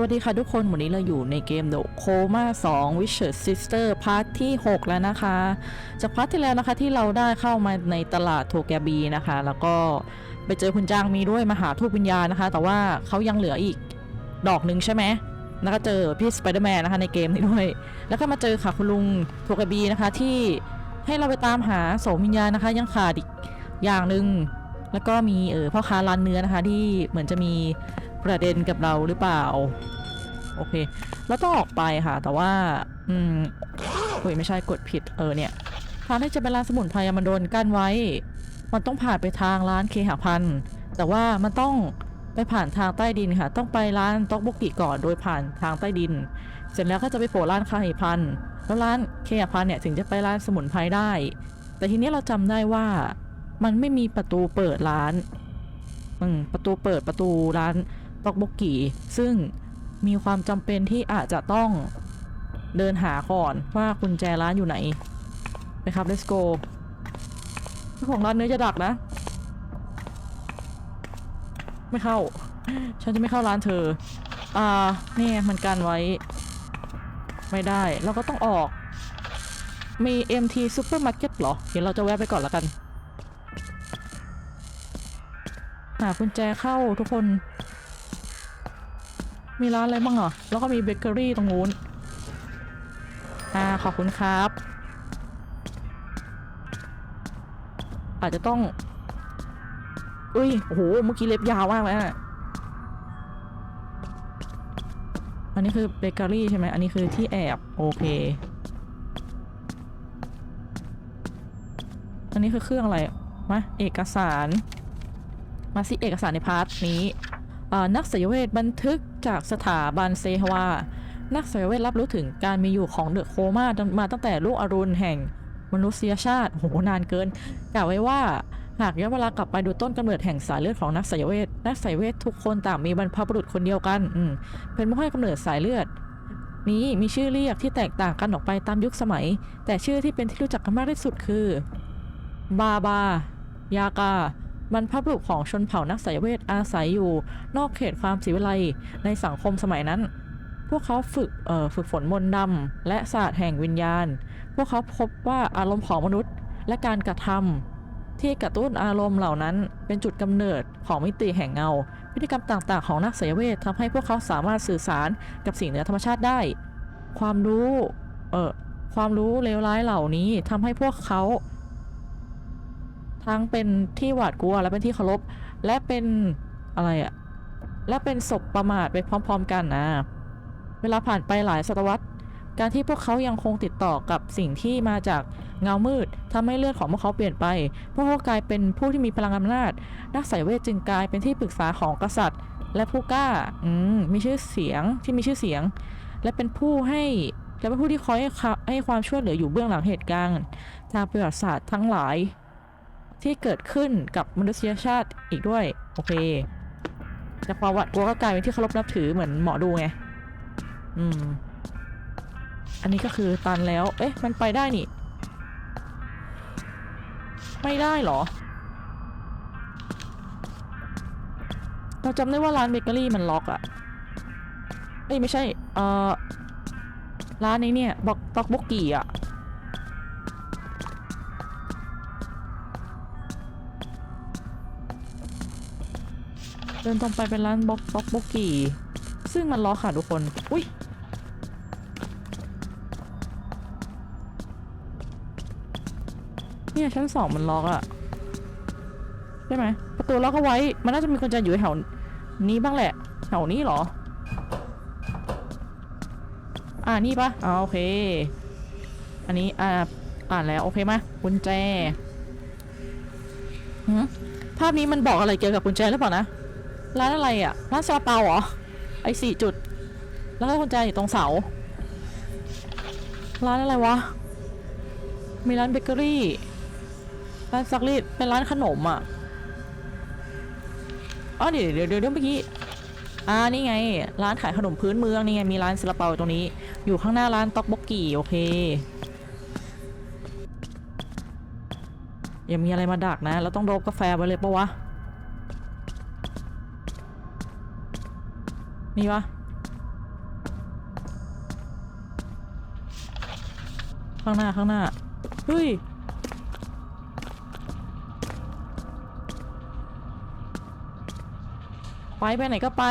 วัสดีค่ะทุกคน วันนี้เราอยู่ในเกม The Coma 2 Witcher Sister พาร์ทที่ 6 แล้วนะคะ จากพาร์ทที่แล้วนะคะที่เราได้เข้ามาในตลาดโทแกบีนะคะ แล้วก็ไปเจอคุณจางมีด้วยมาหาทูปวิญญาณนะคะ แต่ว่าเขายังเหลืออีกดอกหนึ่งใช่ไหมแล้วก็เจอพี่สไปเดอร์แมนนะคะในเกมนี้ด้วย แล้วก็มาเจอค่ะคุณลุงโทแกบีนะคะที่ให้เราไปตามหาโสมวิญญาณนะคะ ยังขาดอีกอย่างหนึ่งแล้วก็มีเออพ่อค้าร้านเนื้อนะคะที่เหมือนจะมี ประเด็นกับเราหรือเปล่า โอเค แล้วต้องออกไปค่ะ แต่ว่า อืมเฮ้ยไม่ใช่กดผิดเออเนี่ยทางที่จะเป็นร้านสมุนไพรมันโดนกั้นไว้ มันต้องผ่านไปทางร้านเคหพันธ์แต่ว่ามันต้องไปผ่านทางใต้ดินค่ะ ต้องไปร้านต๊อกบกกิก่อนโดยผ่านทางใต้ดิน เสร็จแล้วก็จะไปโผล่ร้านเคหพันธ์แล้วร้านเคหพันธ์เนี่ยถึงจะไปร้านสมุนไพรได้ แต่ทีนี้เราจำได้ว่ามันไม่มีประตูเปิดร้านอืมประตูเปิดประตูร้าน ตอกบกกิซึ่งมีความจำเป็นที่อาจจะต้องเดินหาก่อนว่ากุญแจร้านอยู่ไหนไปครับ let's go เจ้ของร้านเนื้อจะดักนะ ไม่เข้า ฉันจะไม่เข้าร้านเธอ อ่านี่มันกันไว้ ไม่ได้เราก็ต้องออก มี MT Supermarket เหรอ เดี๋ยวเราจะแวะไปก่อนละกัน หากุญแจเข้าทุกคน มีร้านอะไรบ้างอะ แล้วก็มีเบเกอรี่ตรงนู้น อ่า ขอบคุณครับ อาจจะต้องอุ้ย โอ้โห เมื่อกี้เล็บยาวมากเลยอะอันนี้คือเบเกอรี่ใช่ไหม อันนี้คือที่แอบ โอเค อันนี้คือเครื่องอะไร มา เอกสาร มาสิเอกสารในพาร์ทนี้นักสายเวทบันทึก จากสถาบันเซฮวา นักสายเวทรับรู้ถึงการมีอยู่ของเดอะโคมามาตั้งแต่ลูกอรุณแห่งมนุษยชาติโหนานเกิน กล่าวไว้ว่า หากย้อนเวลากลับไปดูต้นกำเนิดแห่งสายเลือดของนักสายเวท นักสายเวททุกคนต่างมีบรรพบุรุษคนเดียวกันอืเป็นผู้ให้กำเนิดสายเลือด นี้มีชื่อเรียกที่แตกต่างกันออกไปตามยุคสมัย แต่ชื่อที่เป็นที่รู้จักกันมากที่สุดคือ บาบา ยากา บรรพบุรุษของชนเผ่านักสายเวทอาศัยอยู่ นอกเขตความศิวิไลย์ในสังคมสมัยนั้น พวกเขาฝึกเอ่อฝึกฝนมนต์ดำและศาสตร์แห่งวิญญาณ พวกเขาพบว่าอารมณ์ของมนุษย์ และการกระทำที่กระตุ้นอารมณ์เหล่านั้นเป็นจุดกำเนิดของมิติแห่งเงา พฤติกรรมต่างๆ ของนักสายเวททำให้พวกเขาสามารถสื่อสารกับสิ่งเหนือธรรมชาติได้ ความรู้ เอ่อความรู้เลวร้ายเหล่านี้ทำให้พวกเขา ทั้งเป็นที่หวาดกลัวและเป็นที่เคารพและเป็นอะไรอะและเป็นศพประมาทไปพร้อม ๆ กันนะเวลาผ่านไปหลายศตวรรษ การที่พวกเขายังคงติดต่อกับสิ่งที่มาจากเงามืดทำให้เลือดของพวกเขาเปลี่ยนไป พวกเขากลายเป็นผู้ที่มีพลังอำนาจ นักสายเวทจึงกลายเป็นที่ปรึกษาของกษัตริย์ และผู้กล้าอืมมีชื่อเสียงที่มีชื่อเสียง และเป็นผู้ให้และเป็นผู้ที่คอยให้ความช่วยเหลืออยู่เบื้องหลังเหตุการณ์ทางประวัติศาสตร์ทั้งหลาย ที่เกิดขึ้นกับมนุษยชาติอีกด้วย โอเคจากประวัติกลัวก็กลายเป็นที่เคารพนับถือเหมือนหมอดูไง อืม อันนี้ก็คือตันแล้ว เอ๊ะ มันไปได้นี่ ไม่ได้เหรอ เราจำได้ว่าร้านเบเกอรี่มันล็อกอะเอ้ยไม่ใช่ เอ่อ ร้านนี้เนี่ยบอกต็อกบกกี้อะ เดินตรงไปเป็นร้านบ็อกบ็อกบกกี้ซึ่งมันล็อกค่ะทุกคน อุ้ยเนี่ยชั้นสองมันล็อกอะใช่ไหมประตูล็อกเอาไว้ มันน่าจะมีคนจะอยู่แถวนี้บ้างแหละแถวนี้เหรอ อ่านี่ปะอ๋อโอเค อันนี้อ่าอ่านแล้วโอเคไหมกุญแจภาพนี้มันบอกอะไรเกี่ยวกับกุญแจหรือเปล่านะ ร้านอะไรอะ ร้านซาลาเปาเหรอ ไอ้สี่จุด แล้วก็กุญแจอยู่ตรงเสา ร้านอะไรวะ มีร้านเบเกอรี่ ร้านซักรีดเป็นร้านขนมอะอ๋อเดี๋ยวเดี๋ยวเดี๋ยวเดี๋ยวเมื่อกี้ อ่า นี่ไง ร้านขายขนมพื้นเมือง นี่ไง มีร้านซาลาเปาตรงนี้ อยู่ข้างหน้าร้านต๊อกบกกี้ โอเคอย่ามีอะไรมาดักนะเราต้องโดบกาแฟไปเลยปะวะ มีปะข้างหน้าข้างหน้า เฮ้ย ไปไปไหนก็ไป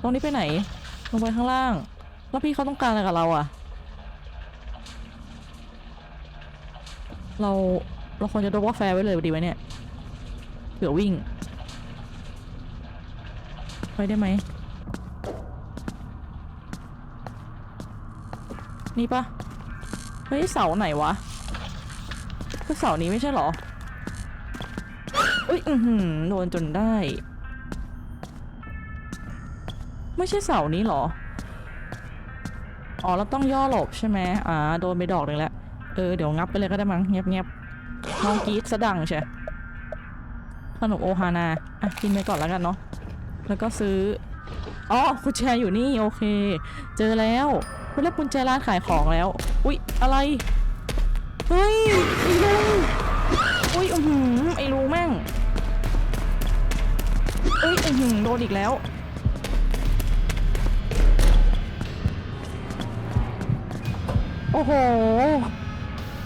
ตรงนี้ไปไหน ลงไปข้างล่าง แล้วพี่เขาต้องการอะไรกับเราอะเราเราควรจะดบกาแฟไว้เลยดีไหมเนี่ยเผื่อวิ่ง ไปได้ไหม นี่ปะเฮ้ยเสาไหนวะก็เสานี้ไม่ใช่เหรออุ้ยอือหือโดนจนได้ ไม่ใช่เสานี้เหรอ อ๋อเราต้องย่อหลบใช่ไหมอ่าโดนไปดอกหนึ่งแล้วเออเดี๋ยวงับไปเลยก็ได้มั้งเงียบเงียบๆน้องกีดสะดังใช่ขนมโอฮานา อะกินไปก่อนแล้วกันเนาะ แล้วก็ซื้อ อ๋อกุญแจอยู่นี่โอเค เจอแล้วเรียกกุญแจร้านขายของแล้ว อุ๊ย อะไร เฮ้ย ไอ้ลุง อุ๊ยอือหือไอ้ลุงแม่งเอ้ยอือหือโดนอีกแล้วโอ้โห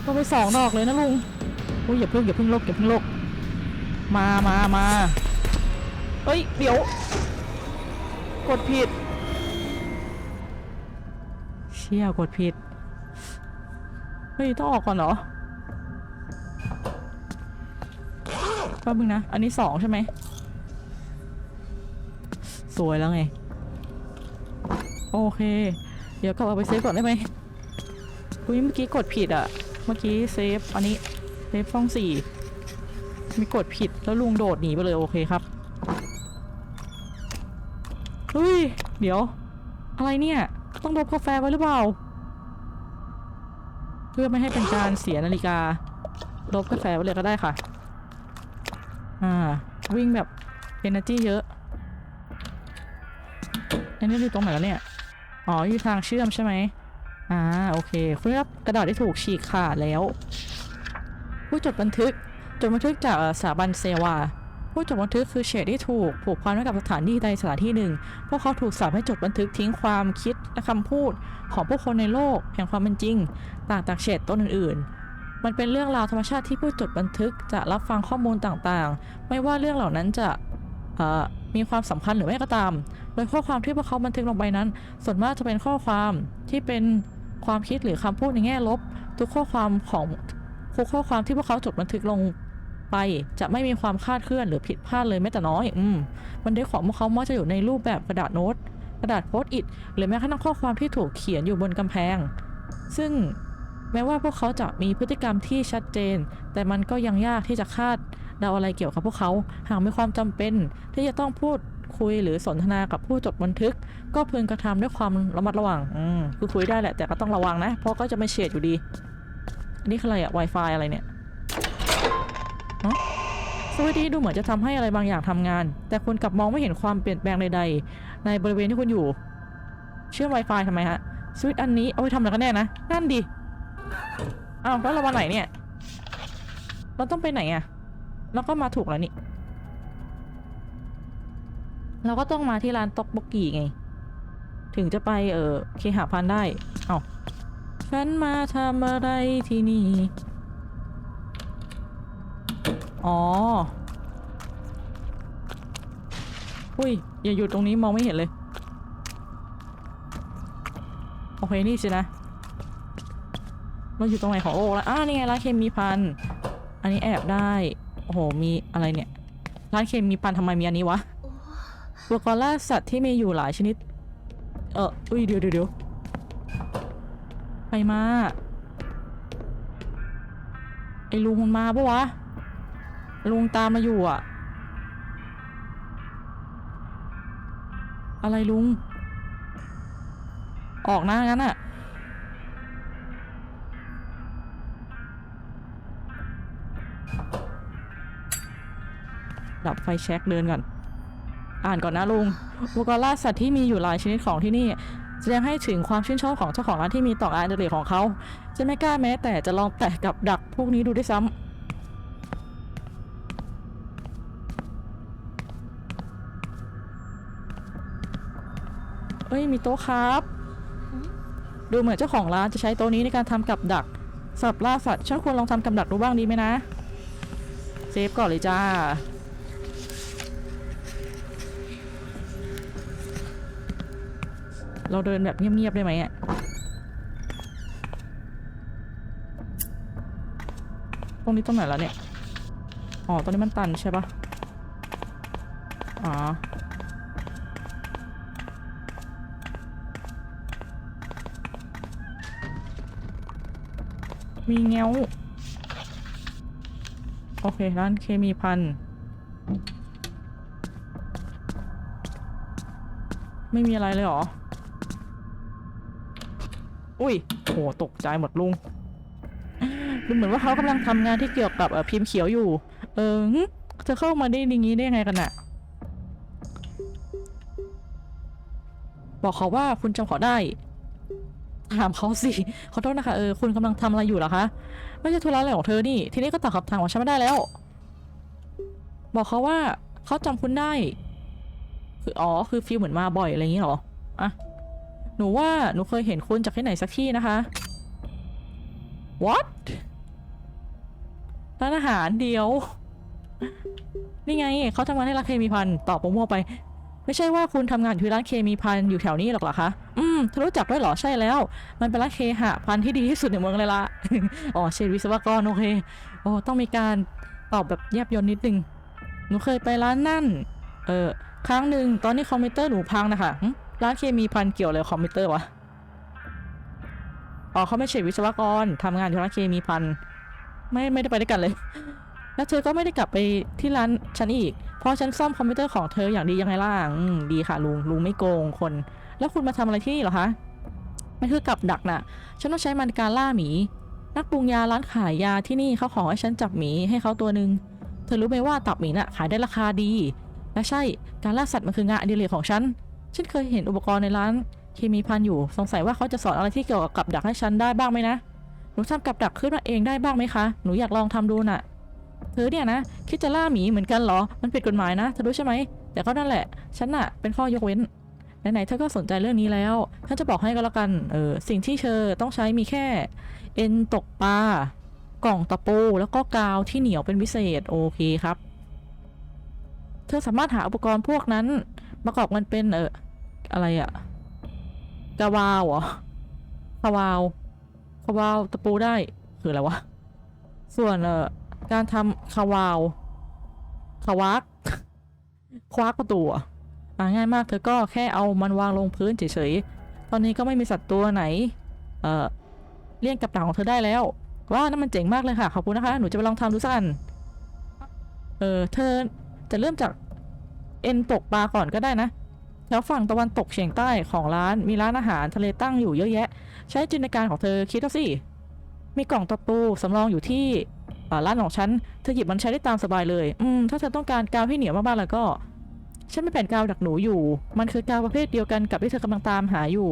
โดนไปสองดอกเลยนะลุงอุ้ยอย่าเพิ่งอย่าเพิ่งลกอย่าเพิ่งลกมามามา เฮ้ย เดี๋ยว กดผิด เชี่ยกดผิด เฮ้ย ต้องออกก่อนเหรอแป๊บนึงนะ อันนี้สองใช่ไหม สวยแล้วไง โอเค เดี๋ยวกลับเอาไปเซฟก่อนได้ไหมอุ้ยเมื่อกี้กดผิดอะเมื่อกี้เซฟ อันนี้เซฟช่องสี่ มีกดผิดแล้วลุงโดดหนีไปเลยโอเคครับ ฮ้ย เดี๋ยว อะไรเนี่ย ต้องดบกาแฟไว้หรือเปล่า เพื่อไม่ให้เป็นการเสียนาฬิกาดบกาแฟไว้เลยก็ได้ค่ะ อ่า วิ่งแบบ energy เยอะอันนี้อยู่ตรงไหนแล้วเนี่ย อ๋อ อยู่ทางเชื่อมใช่ไหมอ่า โอเคคุณรับกระดาษที่ถูกฉีกขาดแล้ว ผู้จดบันทึก จดบันทึกจากสถาบันเซวา ผู้จดบันทึกคือเฉดที่ถูกผูกพันไว้กับสถานที่ใดสถานที่หนึ่ง พวกเขาถูกสาปให้จดบันทึกทิ้งความคิดและคำพูดของผู้คนในโลกแห่งความเป็นจริง ต่างจากเฉดต้นอื่นๆ มันเป็นเรื่องราวธรรมชาติที่ผู้จดบันทึกจะรับฟังข้อมูลต่างๆ ไม่ว่าเรื่องเหล่านั้นจะมีความสำคัญหรือไม่ก็ตาม โดยข้อความที่พวกเขาบันทึกลงไปนั้น ส่วนมากจะเป็นข้อความที่เป็นความคิดหรือคำพูดในแง่ลบ ทุกข้อความของทุกข้อความที่พวกเขาจดบันทึกลง ไปจะไม่มีความคาดเคลื่อนหรือผิดพลาดเลยแม้แต่น้อย อืมบันทึกของพวกเขามักจะอยู่ในรูปแบบกระดาษโน้ต กระดาษโพสต์อิทหรือแม้กระทั่งข้อความที่ถูกเขียนอยู่บนกำแพง ซึ่งแม้ว่าพวกเขาจะมีพฤติกรรมที่ชัดเจน แต่มันก็ยังยากที่จะคาดเดาอะไรเกี่ยวกับพวกเขา หากมีความจำเป็น ที่จะต้องพูดคุยหรือสนทนากับผู้จดบันทึก ก็พึงกระทำด้วยความระมัดระวัง อืมคือคุยได้แหละแต่ก็ต้องระวังนะ เพราะก็จะไม่เฉียดอยู่ดีนนี้คืออะไรอะ Wi-Fi อะไรเนี่ย สวิตช์นี้ดูเหมือนจะทำให้อะไรบางอย่างทำงาน แต่คุณกลับมองไม่เห็นความเปลี่ยนแปลงใดๆ ในบริเวณที่คุณอยู่ เชื่อม Wi-Fi ทำไมฮะสวิตช์อันนี้เอาไว้ทำอะไรกันแน่นะนั่นดิอ้าวแล้วเรามาไหนเนี่ย เราต้องไปไหนอะเราก็มาถูกแล้วนี่ เราก็ต้องมาที่ร้านตอกบกกีไง ถึงจะไปเออเคหะพันได้ เอา้าฉันมาทำอะไรที่นี่ อ๋อ อุ้ย อย่าอยู่ตรงนี้มองไม่เห็นเลย โอเค นี่สินะ เราอยู่ตรงไหนของโลกแล้วอ่านี่ไงร้านเคมีพัน อันนี้แอบได้ โอ้โห มีอะไรเนี่ย ร้านเคมีพันทำไมมีอันนี้วะอุปกรณ์ล่าสัตว์ที่มีอยู่หลายชนิด เอออุ้ย เดี๋ยวเดี๋ยวเดี๋ยวใครมา ไอ้ลุงมันมาปะวะ ลุงตามมาอยู่อะอะไรลุง ออกหน้างั้นอะดับไฟแช็กเดินก่อน อ่านก่อนนะลุงอุปกรณ์ล่าสัตว์ที่มีอยู่หลายชนิดของที่นี่แสดงให้ถึงความชื่นชอบของเจ้าของร้านที่มีต่องานอดิเรของเขา จะไม่กล้าแม้แต่จะลองแตะกับดักพวกนี้ดูด้วยซ้ำ เอ้ยมีโต๊ะครับ ดูเหมือนเจ้าของร้านจะใช้โต๊ะนี้ในการทำกับดักสำหรับล่าสัตว์ฉันควรลองทำกับดักดูบ้างดีไหมนะ เซฟก่อนเลยจ้า เราเดินแบบเงียบๆได้ไหมอะตรงนี้ตรงไหนแล้วเนี่ย อ๋อตรงนี้มันตันใช่ปะอ๋อ มีเงี้ยว โอเค ร้านเคมีพัน ไม่มีอะไรเลยเหรอ อุ้ยโหตกใจหมดลุง ดูเหมือนว่าเขากำลังทำงานที่เกี่ยวกับเอ่อพิมพ์เขียวอยู่ เออจะเข้ามาได้อย่างนี้ได้ไงกันน่ะบอกเขาว่าคุณจำขาได้ ถามเขาสิขอโทษนะคะเออคุณกำลังทำอะไรอยู่หรอคะไม่ใช่ธุระอะไรของเธอนี่ ทีนี้ก็ตอบคำถามของฉันไม่ได้แล้ว บอกเขาว่าเขาจำคุณได้ คืออ๋อคือฟีลเหมือนมาบ่อยอะไรอย่างนี้หรออะหนูว่าหนูเคยเห็นคุณจากที่ไหนสักที่นะคะ what ร้านอาหารเดียว นี่ไงเขาทำงานให้ร้านเคมีพันตอบมั่วๆไป ไม่ใช่ว่าคุณทำงานอยู่ที่ร้านเคมีพันอยู่แถวนี้หรอกหรอคะอื มเธอรู้จักด้วยเหรอใช่แล้ว มันเป็นร้านเคหะพันที่ดีที่สุดในเมืองเลยละอ๋อเชนวิศวกรโอเคโอ้ต้องมีการตอบแบบแยบยลนิดนึงหนูเคยไปร้านนั่น เออครั้งหนึ่งตอนนี้คอมพิวเตอร์หนูพังนะคะร้านเคมีพันเกี่ยวอะไรคอมพิวเตอร์วะอ๋อเขาไม่ใช่วิศวกรทำงานอยู่ร้านเคมีพันไม่ไม่ได้ไปด้วยกันเลย แล้วเธอก็ไม่ได้กลับไปที่ร้านฉันอีก เพราะฉันซ่อมคอมพิวเตอร์ของเธออย่างดียังไงล่ะดีค่ะลุงลุงไม่โกงคน แล้วคุณมาทำอะไรที่นี่เหรอคะ มันคือกับดักน่ะ ฉันต้องใช้มันการล่าหมี นักปรุงยาร้านขายยาที่นี่เขาขอให้ฉันจับหมีให้เขาตัวหนึ่งเธอรู้ไหมว่าตับหมีน่ะขายได้ราคาดี และใช่ การล่าสัตว์มันคืองานอดิเรกของฉัน ฉันเคยเห็นอุปกรณ์ในร้านเคมีพันอยู่ สงสัยว่าเขาจะสอนอะไรที่เกี่ยวกับกับดักให้ฉันได้บ้างไหมนะ หนูทำกับดักขึ้นมาเองได้บ้างไหมคะ หนูอยากลองทำดูน่ะ เธอเนี่ยนะคิดจะล่าหมีเหมือนกันเหรอ มันผิดกฎหมายนะ เธอรู้ใช่ไหม แต่ก็นั่นแหละ ฉันน่ะเป็นข้อยกเว้น ไหนๆเธอก็สนใจเรื่องนี้แล้วฉันจะบอกให้ก็แล้วกันเออสิ่งที่เธอต้องใช้มีแค่ เอ็นตกปลากล่องตะปูแล้วก็กาวที่เหนียวเป็นพิเศษโอเคครับ เธอสามารถหาอุปกรณ์พวกนั้นประกอบกันเป็นเอออะไรอะกาวาวเหรอคาวาวคาวาวตะปูได้คืออะไรวะส่วนเอ่อการทำคาวาวควักควักประตูอะ ง่ายมากเธอก็แค่เอามันวางลงพื้นเฉยๆ ตอนนี้ก็ไม่มีสัตว์ตัวไหน เอ่อเลี่ยงกับดักของเธอได้แล้วว้านั่นมันเจ๋งมากเลยค่ะขอบคุณนะคะ หนูจะไปลองทำดูสักอัน เออเธอจะเริ่มจากเอ็นตกปลาก่อนก็ได้นะแถวฝั่งตะวันตกเฉียงใต้ของร้านมีร้านอาหารทะเลตั้งอยู่เยอะแยะ ใช้จินตนาการของเธอคิดเอาสิ มีกล่องตะปูสำรองอยู่ที่ร้านของฉัน เธอหยิบมันใช้ได้ตามสบายเลย อืม ถ้าเธอต้องการกาวที่เหนียวมากๆแล้วก็ ฉันมีแผ่นกาวดักหนูอยู่ มันคือกาวประเภทเดียวกันกับที่เธอกำลังตามหาอยู่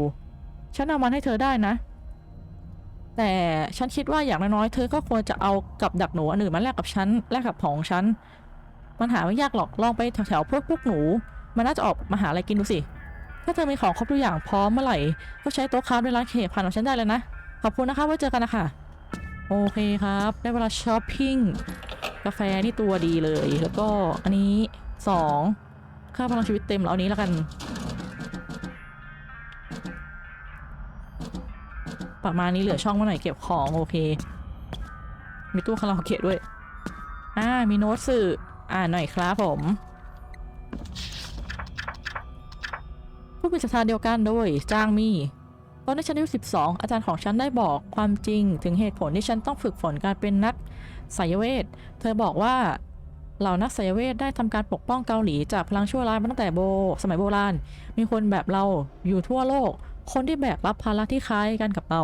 ฉันเอามันให้เธอได้นะ แต่ฉันคิดว่าอย่างน้อยๆ เธอก็ควรจะเอากับดักหนูอันอื่นมาแลกกับฉันแลกกับของฉัน มันหาไม่ยากหรอก ลองไปแถวๆพวกพวกหนู มันน่าจะออกมาหาอะไรกินดูสิ ถ้าเธอมีของครบทุกอย่างพร้อมเมื่อไหร่ ก็ใช้โต๊ะค้าในร้านเคพันของฉันได้เลยนะ ขอบคุณนะคะไว้เจอกันนะคะโอเคครับ ได้เวลาช้อปปิ้ง กาแฟนี่ตัวดีเลย แล้วก็อันนี้สอง ค่าพลังชีวิตเต็มแล้วอันนี้แล้วกัน ประมาณนี้เหลือช่องมาหน่อยเก็บของโอเค มีตู้คาราโอเกะด้วย อ่า มีโน้ตสื่อ อ่านหน่อยครับผมผู้มีศรัทธาเดียวกันโดยจ้างมีตอนที่ฉันอายุ12 อาจารย์ของฉันได้บอกความจริงถึงเหตุผลที่ฉันต้องฝึกฝนการเป็นนักไสยเวท เธอบอกว่า เหล่านักไสยเวทได้ทำการปกป้องเกาหลีจากพลังชั่วร้ายมาตั้งแต่โบ สมัยโบราณ มีคนแบบเราอยู่ทั่วโลก คนที่แบกรับภาระที่คล้ายกันกับเรา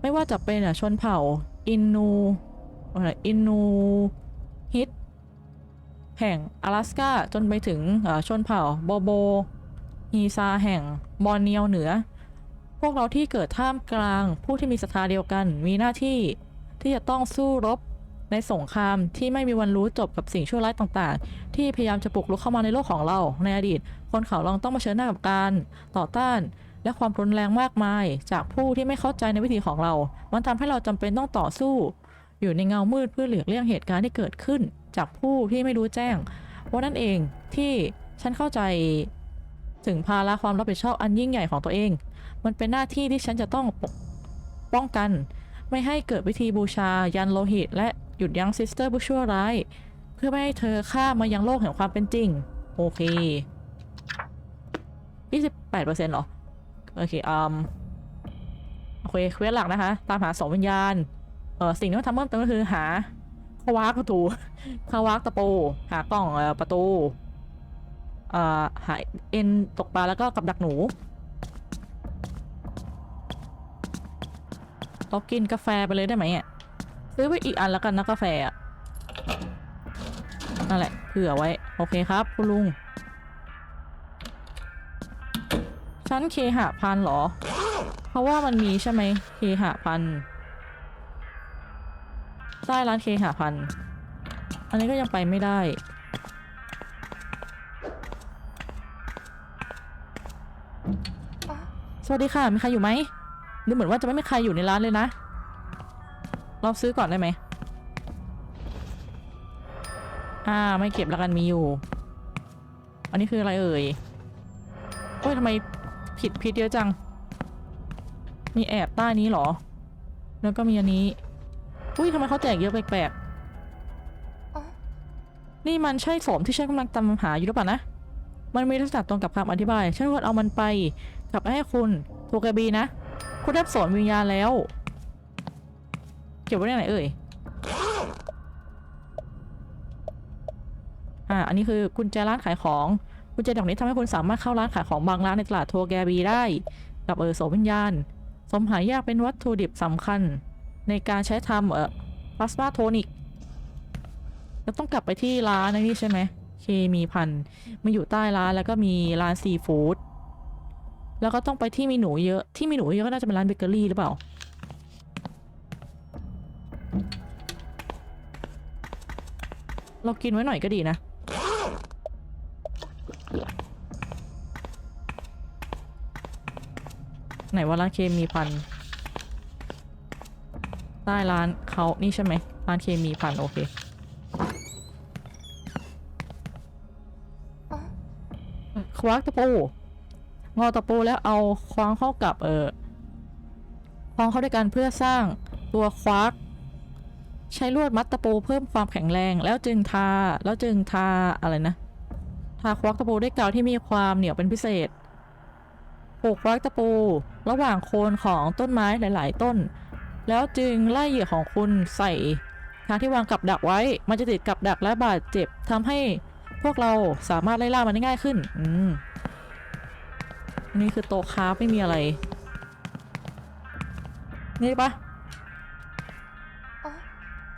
ไม่ว่าจะเป็นชนเผ่า อินนูอินนูฮิตแห่ง阿拉สกาจนไปถึงชนเผ่าโบโบฮีซาแห่งบอร์เนียวเหนือ พวกเราที่เกิดท่ามกลางผู้ที่มีศรัทธาเดียวกัน มีหน้าที่ที่จะต้องสู้รบ ในสงครามที่ไม่มีวันรู้จบกับสิ่งชั่วร้ายต่างๆ ที่พยายามจะปลุกลุกเข้ามาในโลกของเราในอดีต คนเขาลองต้องมาเชิญหน้ากับการต่อต้าน และความรุนแรงมากมาย จากผู้ที่ไม่เข้าใจในวิธีของเรา มันทำให้เราจำเป็นต้องต่อสู้ อยู่ในเงามืดเพื่อหลีกเลี่ยงเหตุการณ์ที่เกิดขึ้น จากผู้ที่ไม่รู้แจ้งเพราะนั่นเองที่ฉันเข้าใจถึงภาระความรับผิดชอบอันยิ่งใหญ่ของตัวเอง มันเป็นหน้าที่ที่ฉันจะต้องป,ป้องกัน ไม่ให้เกิดวิธีบูชายันโลหิตและ หยุดยั้งซิสเตอร์ผู้ชั่วร้าย เพื่อไม่ให้เธอข้ามายังโลกแห่งความเป็นจริง โอเค28%เหรอ โอเคอืมโอเคเควสหลักนะคะ ตามหาสองวิญญาณ เออสิ่งที่ต้องทำเพิ่มเติมก็คือหาขวากประตูขวากตะปู หากล่องเอ่อประตูเอ่อหาเอ็นตกปลาแล้วก็กับดักหนูเรากินกาแฟไปเลยได้ไหมอะ ซื้อไปอีกอันแล้วกันนะกาแฟอะนั่นแหละเผื่อไว้ โอเคครับ คุณลุงชั้นเคหะพันหรอ เพราะว่ามันมีใช่ไหมเคหะพันใต้ร้านเคหะพันอันนี้ก็ยังไปไม่ได้สวัสดีค่ะ มีใครอยู่ไหมดูเหมือนว่าจะไม่มีใครอยู่ในร้านเลยนะ เราซื้อก่อนได้ไหมอ่าไม่เก็บแล้วกันมีอยู่ อันนี้คืออะไรเอ่ยโอ้ยทำไมผิดผิดเยอะจัง มีแอบใต้นี้หรอ แล้วก็มีอันนี้ อุ้ยทำไมเขาแจกเยอะแปลกๆนี่มันใช่โสมที่ฉันกำลังตามหาอยู่หรือเปล่านะ มันมีลักษณะตรงกับคำอธิบาย ฉันควรเอามันไปกลับไปให้คุณโทกบีนะ คุณได้โสมวิญญาณแล้ว เก็บไว้ในไหนเอ่ย อ่า อันนี้คือกุญแจร้านขายของกุญแจดอกนี้ทำให้คุณสามารถเข้าร้านขายของบางร้านในตลาดโทแกบีได้ กับเออโสมวิญญาณ สมหายากเป็นวัตถุดิบสำคัญ ในการใช้ทำเออพลาสมาโทนิกแล้วต้องกลับไปที่ร้านนี่ใช่ไหมเคมีพันมาอยู่ใต้ร้านแล้วก็มีร้านซีฟู้ดแล้วก็ต้องไปที่มีหนูเยอะที่มีหนูเยอะก็น่าจะเป็นร้านเบเกอรี่หรือเปล่า เรากินไว้หน่อยก็ดีนะ ไหนว่าร้านเคมีพันใต้ร้านเขานี่ใช่ไหมร้านเคมีพันโอเคควักตะปูงอตะปูแล้วเอาคว้างเข้ากับเออคว้างเข้าด้วยกันเพื่อสร้างตัวควัก ใช้ลวดมัดตะปูเพิ่มความแข็งแรง แล้วจึงทาแล้วจึงทาอะไรนะ ทาควักตะปูด้วยกาวที่มีความเหนียวเป็นพิเศษผูกควักตะปู ระหว่างโคนของต้นไม้หลาย ๆ ต้น แล้วจึงไล่เหยื่อของคุณใส่ทางที่วางกับดักไว้ มันจะติดกับดักและบาดเจ็บทำให้พวกเราสามารถไล่ล่ามันได้ง่ายขึ้น อืม นี่คือโตะคราไม่มีอะไร นี่ปะ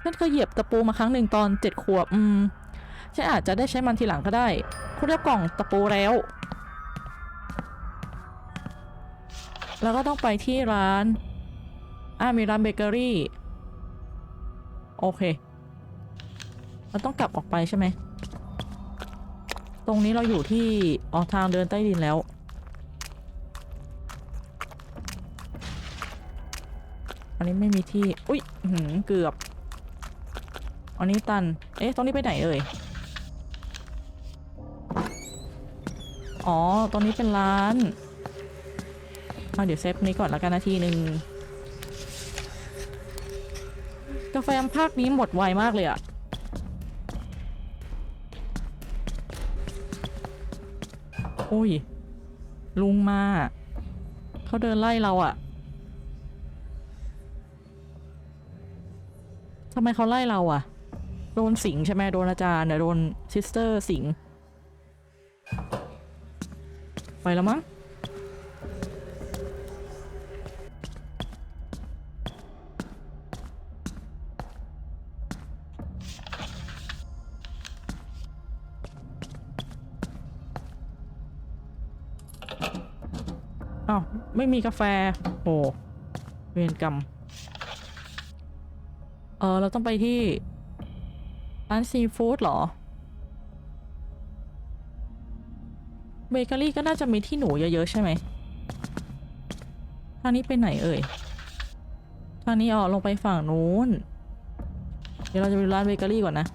ฉันเคยเหยียบตะปูมาครั้งหนึ่งตอนเจ็ดขวบ อืม ฉันอาจจะได้ใช้มันทีหลังก็ได้ คุณได้กล่องตะปูแล้ว แล้วก็ต้องไปที่ร้าน อ่ามีร้านเบเกอรี่ โอเค เราต้องกลับออกไปใช่ไหม ตรงนี้เราอยู่ที่ออกทางเดินใต้ดินแล้วอันนี้ไม่มีที่ อุ้ยเกือบ อันนี้ตัน เอ๊ะตรงนี้ไปไหนเอ่ย อ๋อ ตรงนี้เป็นร้านเอาเดี๋ยวเซฟนี้ก่อนละกันนาทีหนึ่งกาแฟภาคนี้หมดไวมากเลยอะอุ้ย ลุงมา เขาเดินไล่เราอะทำไมเขาไล่เราอะ โดนสิงใช่ไหมโดนอาจารย์เนี่ยโดนซิสเตอร์สิงไปแล้วมั้งอ้าวไม่มีกาแฟ โอ้เวรกรรม เออเราต้องไปที่ ร้านซีฟู้ดเหรอ เบเกอรี่ก็น่าจะมีที่หนูเยอะ ๆ ใช่ไหม ทางนี้ไปไหนเอ่ย ทางนี้อ๋อลงไปฝั่งนู้น เดี๋ยวเราจะไปร้านเบเกอรี่ก่อนนะ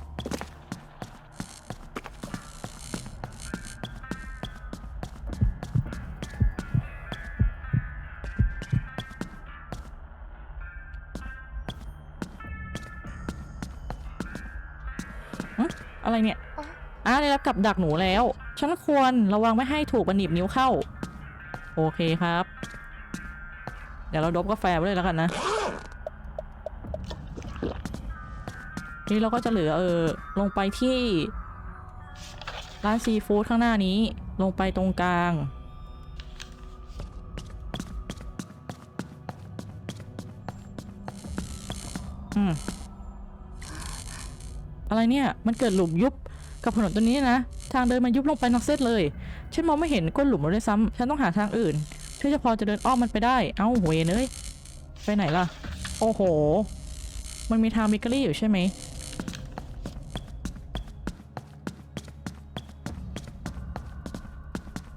อะอะไรเนี่ยอะได้รับกับดักหนูแล้ว ฉันควรระวังไม่ให้ถูกบันหนีบนิ้วเข้า โอเคครับ เดี๋ยวเราดบกาแฟไว้เลยแล้วกันนะ นี่เราก็จะเหลือเออลงไปที่ ร้านซีฟู้ดข้างหน้านี้ ลงไปตรงกลาง อืม อะไรเนี่ยมันเกิดหลุมยุบกับถนนตัวนี้นะ ทางเดินมันยุบลงไปนักเซตเลย ฉันมองไม่เห็นก้นหลุมเลยด้วยซ้ำฉันต้องหาทางอื่นที่อจะพอจะเดินอ้อมมันไปได้ เอ้าเวยเอ้ยไปไหนล่ะ โอ้โห มันมีทางเบเกอรี่อยู่ใช่ไหม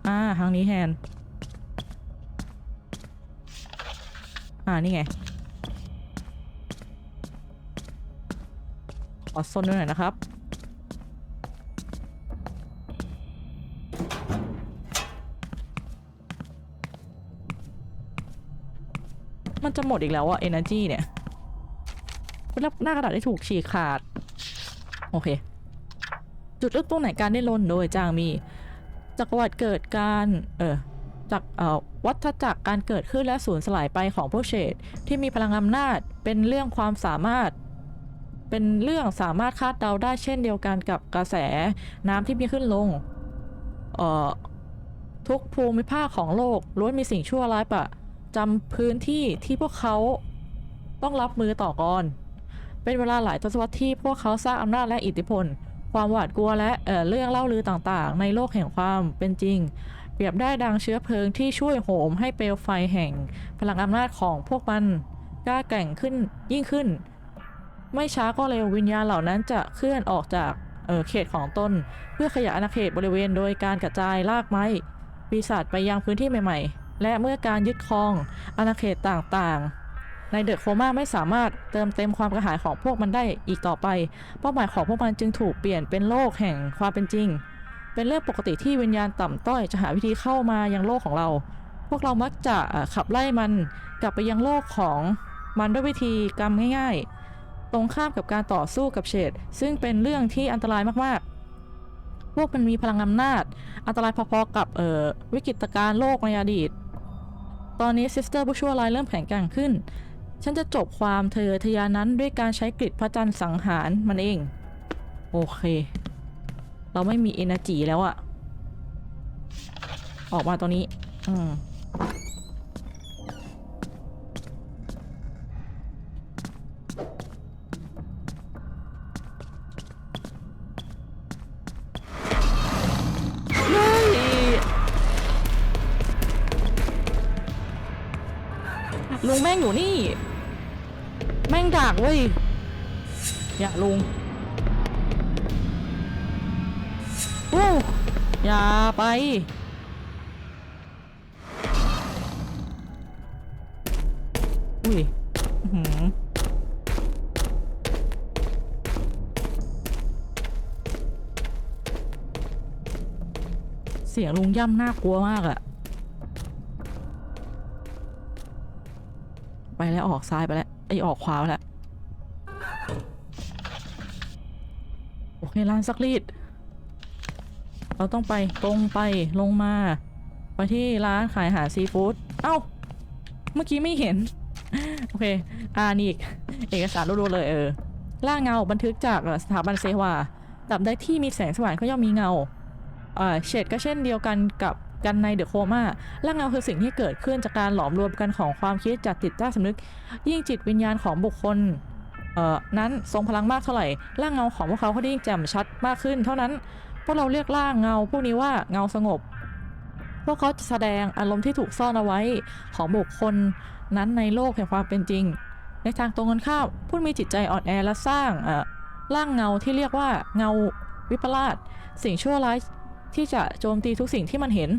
อ่าทางนี้แทนอ่านี่ไง อซนด้วยหน่อยนะครับ มันจะหมดอีกแล้วอะ energy เนี่ยแล้วหน้ากระดาษได้ถูกฉีกขาด โอเค จุดเริ่มต้นไหนการได้ลนโดยจางมีจักรวรรดิเกิดการเออจากอ่อวัฏจักรการเกิดขึ้นและสูญสลายไปของพวกเฉดที่มีพลังอำนาจเป็นเรื่องความสามารถ เป็นเรื่องสามารถคาดเดาได้เช่นเดียวกันกับกระแสน้ำที่มีขึ้นลง เอ่อ ทุกภูมิภาคของโลกล้วนมีสิ่งชั่วร้ายประจำพื้นที่ที่พวกเขาต้องรับมือต่อก่อน เป็นเวลาหลายทศวรรษที่พวกเขาสร้างอำนาจและอิทธิพล ความหวาดกลัวและเเรื่องเล่าลือต่างๆ ในโลกแห่งความเป็นจริง เปรียบได้ดังเชื้อเพลิงที่ช่วยโหมให้เปลวไฟแห่ง พลังอำนาจของพวกมันกล้าแกร่งขึ้นยิ่งขึ้น ไม่ช้าก็เร็ววิญญาณเหล่านั้นจะเคลื่อนออกจากเเขตของตนเพื่อขยายอาณาเขตบริเวณโดยการกระจายรากไม้ปีศาจไปยังพื้นที่ใหม่ ๆ และเมื่อการยึดครองอาณาเขตต่างๆ ในเดอะโคม่าไม่สามารถเติมเต็มความกระหายของพวกมันได้อีกต่อไป เป้าหมายของพวกมันจึงถูกเปลี่ยนเป็นโลกแห่งความเป็นจริง เป็นเรื่องปกติที่วิญญาณต่ำต้อยจะหาวิธีเข้ามายังโลกของเรา พวกเรามักจะขับไล่มันกลับไปยังโลกของมันด้วยวิธีกรรมง่าย ๆ รงข้ามกับการต่อสู้กับเฉดซึ่งเป็นเรื่องที่อันตรายมากๆ พวกมันมีพลังอำนาจ อันตรายพอๆกับเอ่อวิกฤตการณ์โลกในอดีต ตอนนี้ซิสเตอร์ผู้ชั่วร้ายเริ่มแข็งแกร่งขึ้น ฉันจะจบความเธอทยานนั้นด้วยการใช้กริดพระจันทร์สังหารมันเอง โอเค เราไม่มี energy แล้วอะออกมาตรงนี้ อืม ลุงแม่งอยู่นี่ แม่งดักเว้ยอย่าลุงโอ้อย่าไป อุ้ยหือเสียงลุงย่ำน่ากลัวมากอะ ไปแล้วออกซ้ายไปแล้วไอออกขวาแล้วโอเคร้านซักรีด เราต้องไปตรงไปลงมา ไปที่ร้านขายอาหารซีฟู้ดเอ้า เมื่อกี้ไม่เห็น โอเค อ่านี่อีกเอกสารรัวๆเลยเออล่าเงาบันทึกจากสถาบันเซวาดับได้ที่มีแสงสว่างก็ย่อมมีเงาอ่อเฉดก็เช่นเดียวกันกับ กันในเดอะโคม่าล่างเงาคือสิ่งที่เกิดขึ้นจากการหลอมรวมกันของความคิดจากจิตใต้สำนึก ยิ่งจิตวิญญาณของบุคคลเออนั้นทรงพลังมากเท่าไหร่ร่างเงาของพวกเขาก็ยิ่งแจ่มชัดมากขึ้น เท่านั้นพวกเราเรียกร่างเงาพวกนี้ว่าเงาสงบ พวกเขาจะแสดงอารมณ์ที่ถูกซ่อนเอาไว้ของบุคคลนั้นในโลกแห่งความเป็นจริง ในทางตรงกันข้ามผู้มีจิตใจอ่อนแอและสร้างเอ่อร่างเงาที่เรียกว่าเงาวิปลาสสิ่งชั่วร้าย ที่จะโจมตีทุกสิ่งที่มันเห็น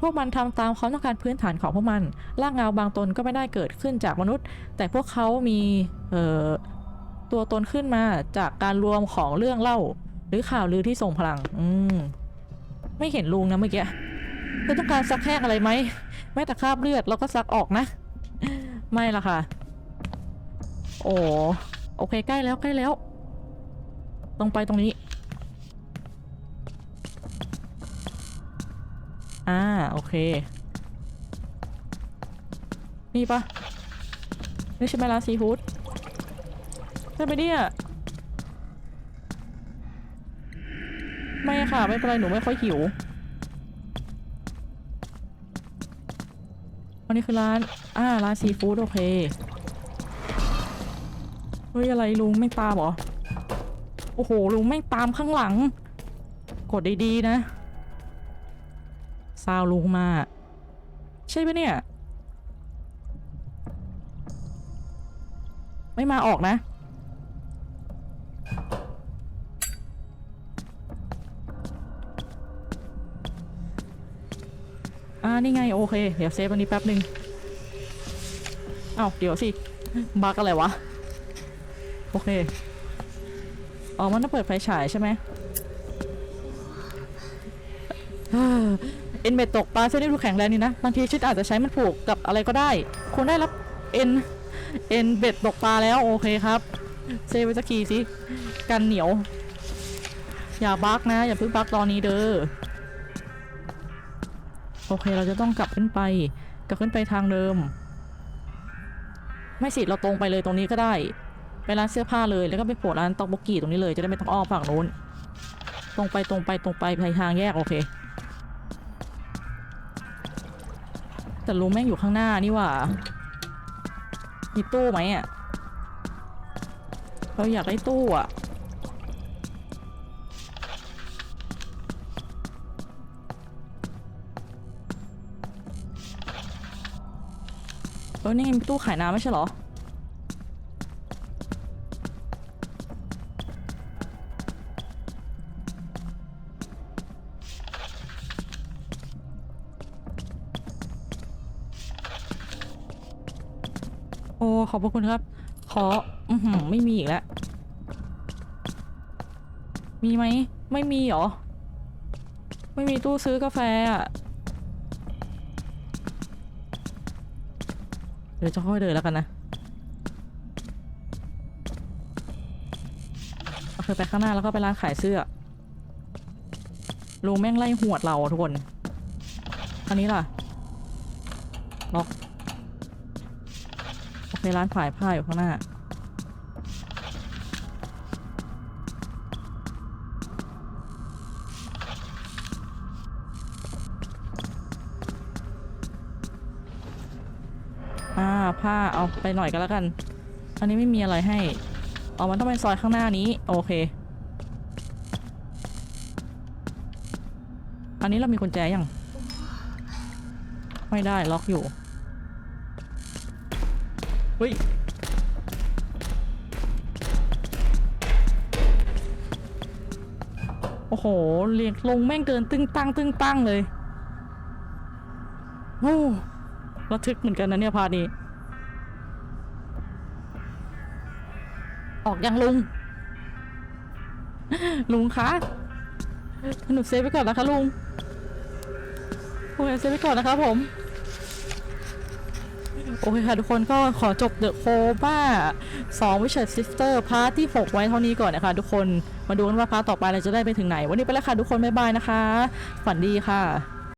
พวกมันทำตามความต้องการพื้นฐานของพวกมันร่างเงาบางตนก็ไม่ได้เกิดขึ้นจากมนุษย์ แต่พวกเขามีเอ่อตัวตนขึ้นมาจากการรวมของเรื่องเล่า หรือข่าวลือที่ส่งพลัง อืมไม่เห็นลุงนะเมื่อกี้เธอต้องการซักแห้งอะไรไหมแม้แต่คราบเลือดเราก็ซักออกนะ ไม่ละค่ะ โอ้โอเคใกล้แล้วใกล้แล้ว ตรงไปตรงนี้ อ่าโอเค นี่ปะนี่ใช่ไหมร้านซีฟู้ดใช่ไหมเนี่ยไม่ค่ะ ไม่เป็นไร หนูไม่ค่อยหิว อันนี้คือร้าน อ่า ร้านซีฟู้ดโอเค เฮ้ย อะไรลุงไม่ตามหรอ โอ้โห ลุงไม่ตามข้างหลัง กดดี ๆ นะ ซาวลุงมา ใช่ปะเนี่ย ไม่มาออกนะ อ่า นี่ไง โอเค เดี๋ยวเซฟอันนี้แป๊บหนึ่งเอ้าเดี๋ยวสิบักอะไรวะ โอเคอ๋อมันต้องเปิดไฟฉายใช่ไหม อ็นเบ็ดตกปลาเส้นนี้ดูแข็งแรงนี่นะ บางทีชิดอาจจะใช้มันผูกกับอะไรก็ได้ คุณได้รับเอ็นเอ็นเบ็ดตกปลาแล้วโอเคครับเซฟไว้สักทีสิกันเหนียว อย่าบักนะ อย่าเพิ่งบักตอนนี้เด้อโอเคเราจะต้องกลับขึ้นไป กลับขึ้นไปทางเดิม ไม่สิเราตรงไปเลยตรงนี้ก็ได้ ไปร้านเสื้อผ้าเลยแล้วก็ไปโผล่ร้านตอกบกกี้ตรงนี้เลยจะได้ไม่ต้องอ้อมฝั่งนู้น ตรงไปตรงไปตรงไปไปทางแยกโอเค แต่ลุงแม่งอยู่ข้างหน้านี่ว่า มีตู้ไหมอะ เราอยากได้ตู้อะ เออนี่ไงมีตู้ขายน้ำไม่ใช่เหรอ โอ้ขอบพระคุณครับ ขอ อือหือไม่มีอีกแล้ว มีไหม ไม่มีหรอ ไม่มีตู้ซื้อกาแฟอะ เดี๋ยวจะค่อยเดินแล้วกันนะ โอเคไปข้างหน้าแล้วก็ไปร้านขายเสื้อลุงแม่งไล่หวดเราทุกคน อันนี้ล่ะ ล็อก โอเคร้านขายผ้าอยู่ข้างหน้า อ่า ผ้าเอาไปหน่อยก็แล้วกัน อันนี้ไม่มีอะไรให้ เอามันต้องเป็นซอยข้างหน้านี้ โอเค อันนี้เรามีกุญแจยัง ไม่ได้ล็อกอยู่ เฮ้ยโอ้โห เรียงลงแม่งเดินตึ้งตั้งตึ้งตั้งเลย โอ้ระทึกเหมือนกันนะเนี่ยพานี้ ออกยังลุง ลุงคะหนูเซฟไปก่อนนะคะลุงโอเคเซฟไปก่อนนะคะผม โอเคค่ะทุกคนก็ขอจบเดอะโคบ้าสองวิชัดซิสเตอร์พาร์ทที่ 6 ไว้เท่านี้ก่อนนะคะทุกคนมาดูกันว่าพาร์ทต่อไปเราจะได้ไปถึงไหน วันนี้ไปแล้วค่ะทุกคน บ๊ายบายนะคะ ฝันดีค่ะ